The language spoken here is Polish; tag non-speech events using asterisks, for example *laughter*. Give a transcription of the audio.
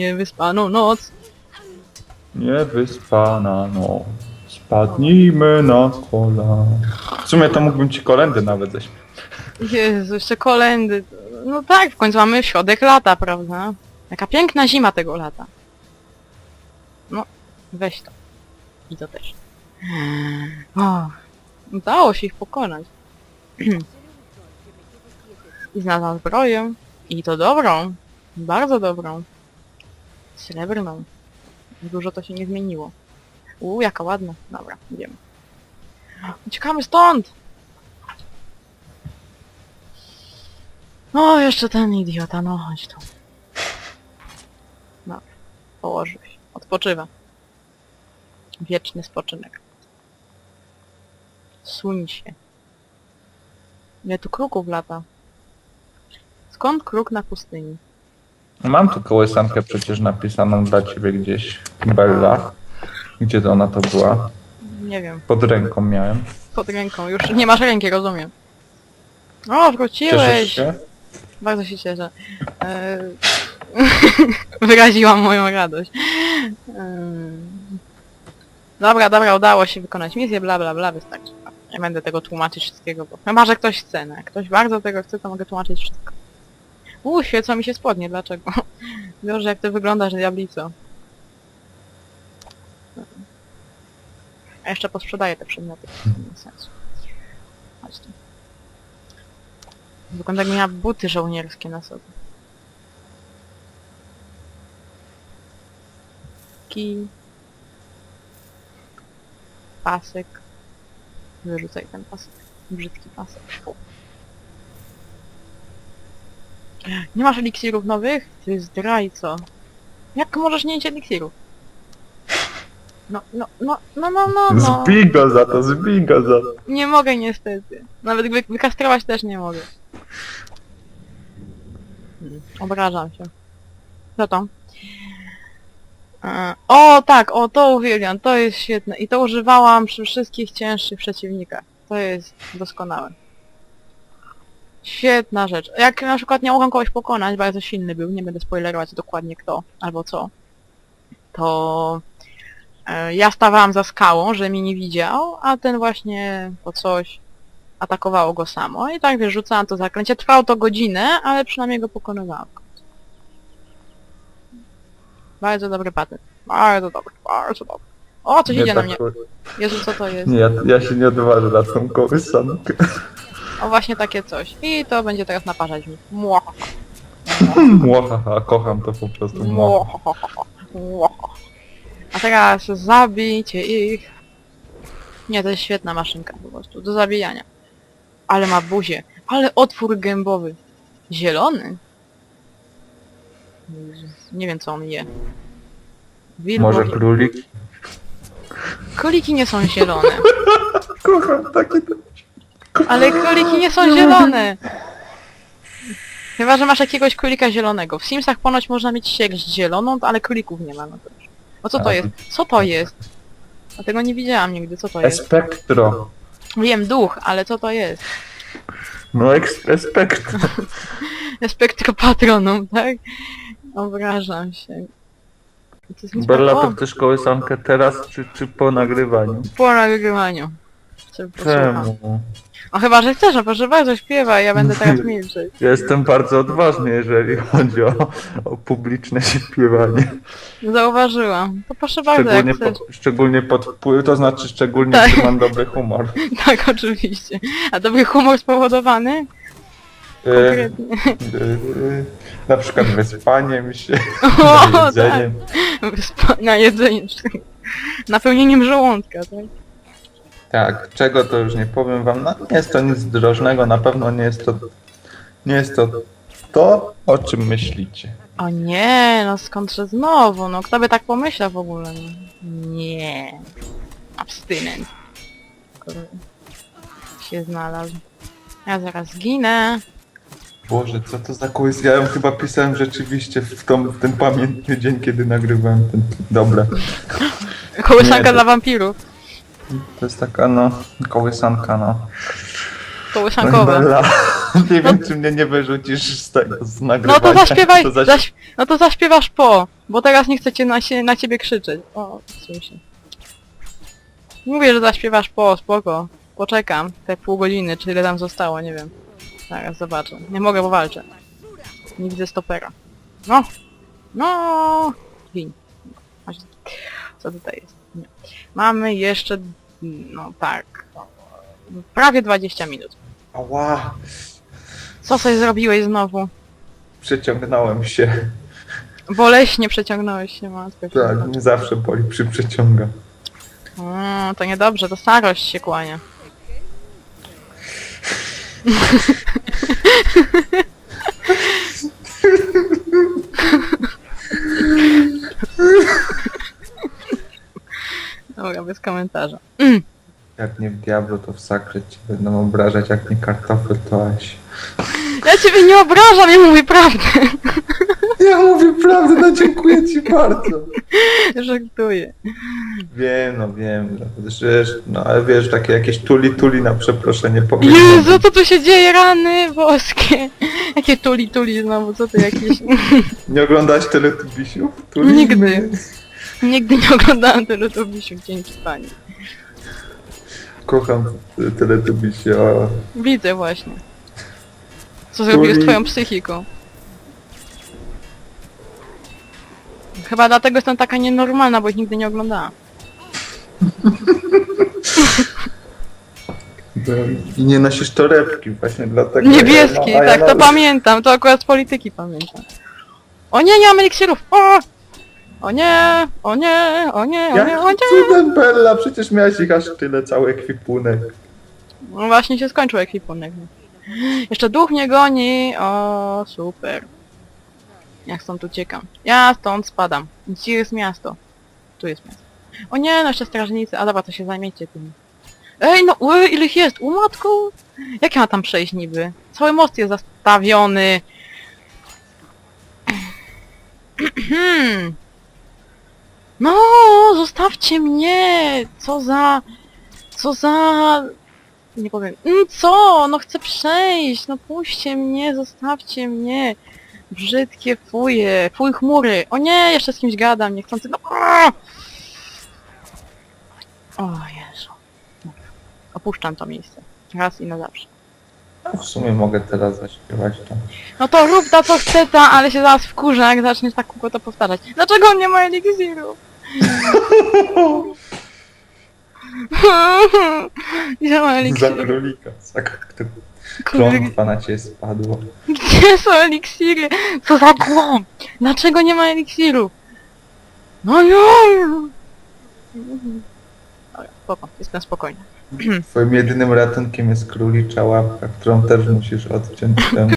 Niewyspaną noc. Niewyspana noc. Spadnijmy na kola. W sumie to mógłbym ci kolendy nawet zaśpiewać. Jezu, jeszcze kolendy. No tak, w końcu mamy środek lata, prawda? Jaka piękna zima tego lata. No, weź to. I to też. O, udało się ich pokonać. *clears throat* I znalazłam zbroję. I to dobrą. Bardzo dobrą. Srebrną. Dużo to się nie zmieniło. Uuu, jaka ładna. Dobra, idziemy. Uciekamy stąd! O, jeszcze ten idiota, no chodź tu. No, położył się. Odpoczywa. Wieczny spoczynek. Suń się. Ile tu kruków lata? Skąd kruk na pustyni? Mam tu kołysankę przecież napisaną dla ciebie gdzieś. Bella. Gdzie to ona to była? Nie wiem. Pod ręką miałem. Pod ręką. Już nie masz ręki, rozumiem. O, Cieszysz wróciłeś! się? Bardzo się cieszę. E... *laughs* Wyraziłam moją radość. Em, Dobra, dobra, udało się wykonać misję, bla bla bla, wystarczy. Nie będę tego tłumaczyć wszystkiego, bo chyba, że ktoś chce, no. Jak ktoś bardzo tego chce, to mogę tłumaczyć wszystko. Uuu, świecą mi się spodnie, dlaczego? *laughs* Boże, jak to wyglądasz, diablico. A jeszcze posprzedaję te przedmioty. Nie ma sensu. Chodź tu. Wygląda jak miała buty żołnierskie na sobie. Kij. Pasek. Wyrzucaj ten pasek. Brzydki pasek. Nie masz eliksirów nowych? Ty zdrajco. Jak możesz nie mieć eliksirów? No, no, no, no, no, no, no. Zbij go za to, zbij go za to. Nie mogę niestety. Nawet wy wykastrować też nie mogę. Hmm, Obrażam się. Co to? E, O tak, o to uwielbiam, to jest świetne. I to używałam przy wszystkich cięższych przeciwnikach. To jest doskonałe. Świetna rzecz. Jak na przykład nie mogłem kogoś pokonać, bardzo silny był, nie będę spoilerować dokładnie kto albo co, to e, ja stawałam za skałą, że mnie nie widział, a ten właśnie po coś atakowało go samo i tak wiesz, rzucałam to zaklęcie. Trwało to godzinę, ale przynajmniej go pokonywałam. Bardzo dobry patent. Bardzo dobry, bardzo dobry. O, coś idzie na tak- mnie. Jezu, co to jest? Nie, ja, ja się nie odważę na tą kołysankę. O, właśnie takie coś. I to będzie teraz naparzać mi. Młocha. Młohaha, kocham to po prostu. Młocha. Młocha. A teraz zabijcie ich. Nie, to jest świetna maszynka po prostu, do zabijania. Ale ma buzię. Ale otwór gębowy. Zielony? Nie wiem co on je. Wilk Może królik? Króliki nie są zielone. *laughs* Kocham takie... Ale króliki nie są zielone! Chyba, że masz jakiegoś królika zielonego. W Simsach ponoć można mieć sierść zieloną, ale królików nie ma. No to. O co to A, jest? Co to jest? A tego nie widziałam nigdy, co to jest? Espektro. Wiem, duch, ale co to jest? No eks- espektro. *laughs* Spektropatronum, tak? Obrażam się. To jest nic Bella, o, to chcesz kołysankę teraz, czy, czy po nagrywaniu? po nagrywaniu. Sobie posłucham. Czemu? O chyba, że chcesz, no proszę bardzo, śpiewaj, ja będę teraz *laughs* milczeć. Jestem bardzo odważny, jeżeli chodzi o, o publiczne śpiewanie. Zauważyłam. To proszę bardzo, jak Szczególnie chcesz. pod, szczególnie pod wpływ, to znaczy szczególnie, Tak. że mam dobry humor. *laughs* Tak, oczywiście. A dobry humor spowodowany? E, Konkretnie. e, na przykład wyspaniem się, *laughs* O, tak. jedzeniem. Wyspa- Na jedzenie. czy- Napełnieniem żołądka, tak? Tak, czego to już nie powiem wam. No, nie jest to nic drożnego, na pewno nie jest to nie jest to to, o czym myślicie. O nie, no skądże znowu, no kto by tak pomyślał w ogóle? No. Nie. Abstynent. Się znalazł. Ja zaraz zginę. Boże, co to za quiz? Ja ją chyba pisałem rzeczywiście w, tą, w ten pamiętny dzień, kiedy nagrywałem ten... Dobra. *laughs* Kołysanka Nie, to- dla wampirów. To jest taka, no, kołysanka, no. Kołysankowa. Bella. *laughs* Nie wiem, czy mnie nie wyrzucisz z tego, z No nagrywania. to zaśpiewaj, To zaś- zaś, no to zaśpiewasz po, bo teraz nie chcecie na, się, na ciebie krzyczeć. O, słyszę. Mówię, że zaśpiewasz po, spoko. Poczekam te pół godziny, czy ile tam zostało, nie wiem. Zaraz zobaczę. Nie mogę, bo walczę. Nie widzę stopera. No! No! Chodź. Co tutaj jest? Nie. Mamy jeszcze... No tak. Prawie 20 minut. Ała, Co sobie zrobiłeś znowu? przeciągnąłem się. Boleśnie przeciągnąłeś się, matko. Tak, mnie zawsze boli przy przeciąganiu. Mm, to niedobrze, to starość się kłania. *laughs* Komentarza. Jak nie w Diablo, to w Sakry ci będą obrażać, jak nie kartofel, to aś. Ja ciebie nie obrażam, ja mówię prawdę. Ja mówię prawdę, no dziękuję ci bardzo. *laughs* Żartuję. Wiem, no wiem, że, no ale wiesz, takie jakieś tuli tuli na przeproszenie powiem. Jezu, co tu się dzieje, rany boskie. Jakie tuli tuli znowu, co ty jakieś... Nie oglądasz teletubisiów? Tuli? Nigdy. Nigdy nie oglądałam teletubisiu, dzięki pani. Kocham teletubisie, o. Widzę właśnie. Co zrobiłeś z twoją psychiką? Chyba dlatego jestem taka nienormalna, bo ich nigdy nie oglądałam. I nie nosisz torebki, właśnie dlatego. Niebieski, a ja tak, to na- pamiętam, to akurat z polityki pamiętam. O nie, nie mam eliksirów! O! O nie, o nie, o nie, o nie, o nie! cudem Bella, przecież miałeś ich aż tyle, cały ekwipunek. No właśnie się skończył ekwipunek. Jeszcze duch mnie goni, o super. Jak stąd uciekam? Ja stąd spadam. Gdzie jest miasto? Tu jest miasto. O nie, no jeszcze strażnicy. A dobra, to się zajmiecie tym. Ej, no ły, ile ich jest? U matku? Jak ja mam tam przejść niby? Cały most jest zastawiony. *clears throat* No, zostawcie mnie! Co za... Co za... Nie powiem. Mm, Co? No chcę przejść! No puśćcie mnie, zostawcie mnie! Brzydkie fuje! Fuj chmury! O nie, jeszcze z kimś gadam, niechcący... No. aaa! O Jezu. Dobra. Opuszczam to miejsce. Raz i na zawsze. No, w sumie mogę teraz zaśpiewać to. No to rób ta co chce ta, ale się zaraz wkurzę, jak zaczniesz tak kółko to powtarzać. Dlaczego on nie ma eliksiru? *laughs* Ma Za eliksiru. królika. Za k- Kurde, klątwa na ciebie spadło. Gdzie są eliksiry? Co za głąb? Dlaczego nie ma eliksiru? No nie! Dobra, spoko, jestem spokojna. *clears throat* Twoim jedynym ratunkiem jest królicza łapka, którą też musisz odciąć temu.